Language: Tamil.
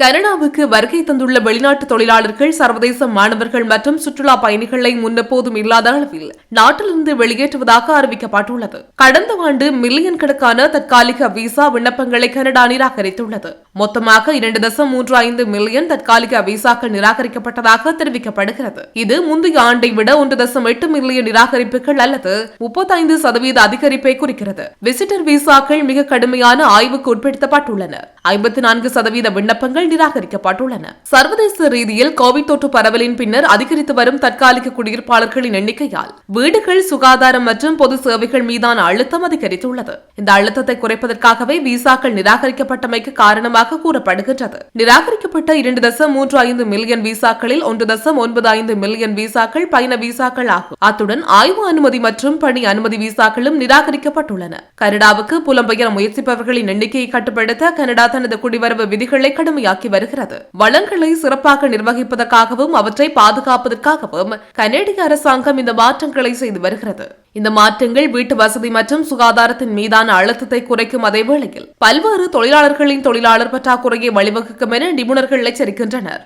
கனடாவுக்கு வருகை தந்துள்ள வெளிநாட்டு தொழிலாளர்கள் சர்வதேச மாணவர்கள் மற்றும் சுற்றுலா பயணிகளை முன்னெப்போதும் இல்லாத அளவில் நாட்டிலிருந்து வெளியேற்றுவதாக அறிவிக்கப்பட்டுள்ளது. கடந்த ஆண்டு மில்லியன் கணக்கான தற்காலிக விசா விண்ணப்பங்களை கனடா நிராகரித்துள்ளது. மொத்தமாக இரண்டு தசம் மூன்று ஐந்து மில்லியன் தற்காலிக விசாக்கள் நிராகரிக்கப்பட்டதாக தெரிவிக்கப்படுகிறது. இது முந்தைய ஆண்டை விட ஒன்று தசம் எட்டு மில்லியன் நிராகரிப்புகள் அல்லது முப்பத்தைந்து சதவீத அதிகரிப்பை குறிக்கிறது. விசிட்டர் விசாக்கள் மிக கடுமையான ஆய்வுக்கு உட்படுத்தப்பட்டுள்ளன. ஐம்பத்தி நான்கு சதவீத விண்ணப்பங்கள் நிராகரிக்கப்பட்டுள்ளன. சர்வதேச ரீதியில் கோவிட் தொற்று பரவலின் பின்னர் அதிகரித்து வரும் தற்காலிக குடியிருப்பாளர்களின் எண்ணிக்கையால் வீடுகள் சுகாதாரம் மற்றும் பொது சேவைகள் மீதான அழுத்தம் அதிகரித்துள்ளது. இந்த அழுத்தத்தை குறைப்பதற்காகவே விசாக்கள் நிராகரிக்கப்பட்டமைக்கு காரணமாக கூறப்படுகின்றது. நிராகரிக்கப்பட்ட இரண்டு தசம் மூன்று ஐந்து மில்லியன் விசாக்களில் ஒன்று தசம் ஒன்பது ஐந்து மில்லியன் விசாக்கள் பயண விசாக்கள் ஆகும். அத்துடன் ஆய்வு அனுமதி மற்றும் பணி அனுமதி விசாக்களும் நிராகரிக்கப்பட்டுள்ளன. கனடாவுக்கு புலம்பெயர முயற்சிப்பவர்களின் எண்ணிக்கையை கட்டுப்படுத்த கனடா தனது குடிவரவு விதிகளை உருவாக்கி வருகிறது. வளங்களை சிறப்பாக நிர்வகிப்பதற்காகவும் அவற்றை பாதுகாப்பதற்காகவும் கனேடிய அரசாங்கம் இந்த மாற்றங்களை செய்து வருகிறது. இந்த மாற்றங்கள் வீட்டு வசதி மற்றும் சுகாதாரத்தின் மீதான அழுத்தத்தை குறைக்கும் அதே வேளையில் பல்வேறு தொழிலாளர்களின் தொழிலாளர் பற்றாக்குறையை வழிவகுக்கும் என நிபுணர்கள் எச்சரிக்கின்றனர்.